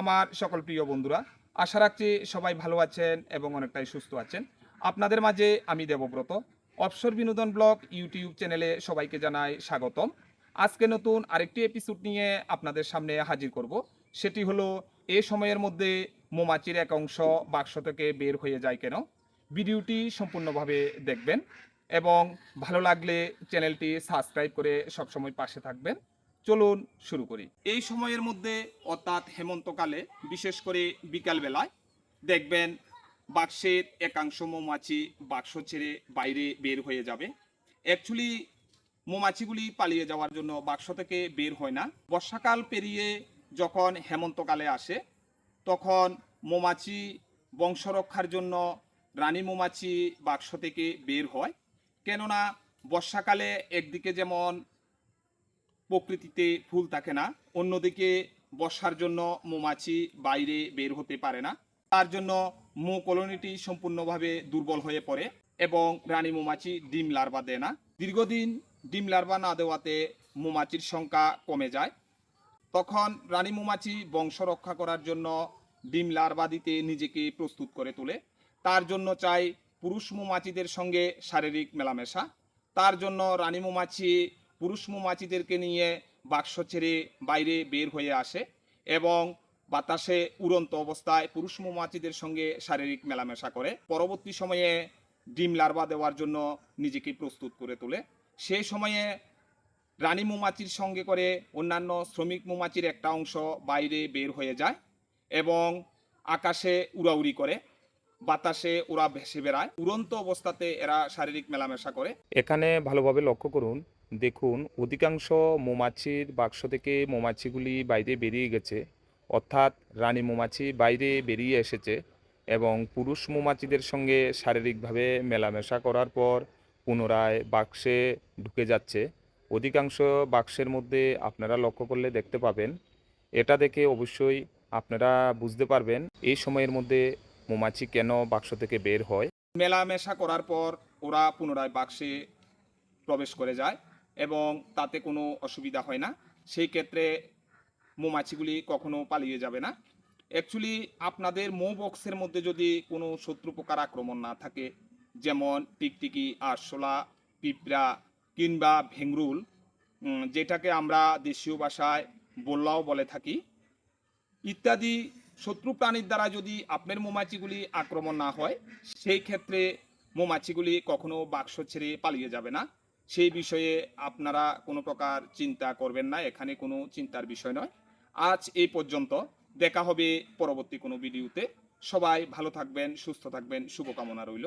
আমার সকল প্রিয় বন্ধুরা, আশা রাখছি সবাই ভালো আছেন এবং অনেকটাই সুস্থ আছেন। আপনাদের মাঝে আমি দেবব্রত। অবসর বিনোদন ব্লগ ইউটিউব চ্যানেলে সবাইকে জানাই স্বাগতম। আজকে নতুন আরেকটি এপিসোড নিয়ে আপনাদের সামনে হাজির করব। সেটি হলো, এ সময়ের মধ্যে মৌমাছির এক অংশ বাক্স থেকে বের হয়ে যায় কেন? ভিডিওটি সম্পূর্ণভাবে দেখবেন এবং ভালো লাগলে চ্যানেলটি সাবস্ক্রাইব করে সবসময় পাশে থাকবেন। চলুন শুরু করি। এই সময়ের মধ্যে অর্থাৎ হেমন্তকালে, বিশেষ করে বিকালবেলায়, দেখবেন বাক্সের একাংশ মৌমাছি বাক্স ছেড়ে বাইরে বের হয়ে যাবে। অ্যাকচুয়ালি মৌমাছিগুলি পালিয়ে যাওয়ার জন্য বাক্স থেকে বের হয় না। বর্ষাকাল পেরিয়ে যখন হেমন্তকালে আসে, তখন মৌমাছি বংশরক্ষার জন্য রানী মৌমাছি বাক্স থেকে বের হয়। কেননা, বর্ষাকালে একদিকে যেমন প্রকৃতিতে ফুল থাকে না, অন্যদিকে বর্ষার জন্য মৌমাছি বাইরে বের হতে পারে না। তার জন্য মৌ কলোনিটি সম্পূর্ণভাবে দুর্বল হয়ে পড়ে এবং রানী মৌমাছি ডিম লার্ভা দেয় না। দীর্ঘদিন ডিম লার্ভা না দেওয়াতে মৌমাছির সংখ্যা কমে যায়। তখন রানী মৌমাছি বংশ রক্ষা করার জন্য ডিম লার্ভা দিতে নিজেকে প্রস্তুত করে তোলে। তার জন্য চাই পুরুষ মৌমাছিদের সঙ্গে শারীরিক মেলামেশা। তার জন্য রানী মৌমাছি পুরুষ মৌমাছিদেরকে নিয়ে বাক্স ছেড়ে বাইরে বের হয়ে আসে এবং বাতাসে উড়ন্ত অবস্থায় পুরুষ মৌমাছিদের সঙ্গে শারীরিক মেলামেশা করে। পরবর্তী সময়ে ডিম লার্ভা দেওয়ার জন্য নিজেকে প্রস্তুত করে তোলে। সেই সময়ে রানী মৌমাছির সঙ্গে করে অন্যান্য শ্রমিক মৌমাছির একটা অংশ বাইরে বের হয়ে যায় এবং আকাশে উড়াউড়ি করে। বাতাসে ওরা ভেসে বেড়ায়। উড়ন্ত অবস্থাতে এরা শারীরিক মেলামেশা করে। এখানে ভালোভাবে লক্ষ্য করুন দেখুন, অধিকাংশ মৌমাছির বাক্স থেকে মৌমাছিগুলি বাইরে বেরিয়ে গেছে। অর্থাৎ রানী মৌমাছি বাইরে বেরিয়ে এসেছে এবং পুরুষ মৌমাছিদের সঙ্গে শারীরিকভাবে মেলামেশা করার পর পুনরায় বাক্সে ঢুকে যাচ্ছে। অধিকাংশ বাক্সের মধ্যে আপনারা লক্ষ্য করলে দেখতে পাবেন। এটা দেখে অবশ্যই আপনারা বুঝতে পারবেন এই সময়ের মধ্যে মৌমাছি কেন বাক্স থেকে বের হয়। মেলামেশা করার পর ওরা পুনরায় বাক্সে প্রবেশ করে যায়। এবং তাতে কোনো অসুবিধা হয় না। সেই ক্ষেত্রে মৌমাছিগুলি কখনো পালিয়ে যাবে না। অ্যাকচুয়ালি আপনাদের মৌ বক্সের মধ্যে যদি কোনো শত্রু পোকার আক্রমণ না থাকে যেমন টিকটিকি আরশোলা পিঁপড়া কিংবা উম, যেটাকে আমরা দেশীয় ভাষায় বল্লাও বলে থাকি ইত্যাদি শত্রু প্রাণীর দ্বারা যদি আপনার মৌমাছিগুলি আক্রমণ না হয় সেই ক্ষেত্রে মৌমাছিগুলি কখনো বাক্স ছেড়ে পালিয়ে যাবে না। সেই বিষয়ে আপনারা কোনো প্রকার চিন্তা করবেন না, এখানে কোনো চিন্তার বিষয় নয়। আজ এই পর্যন্ত, দেখা হবে পরবর্তী কোনো ভিডিওতে। সবাই ভালো থাকবেন, সুস্থ থাকবেন, শুভকামনা রইল।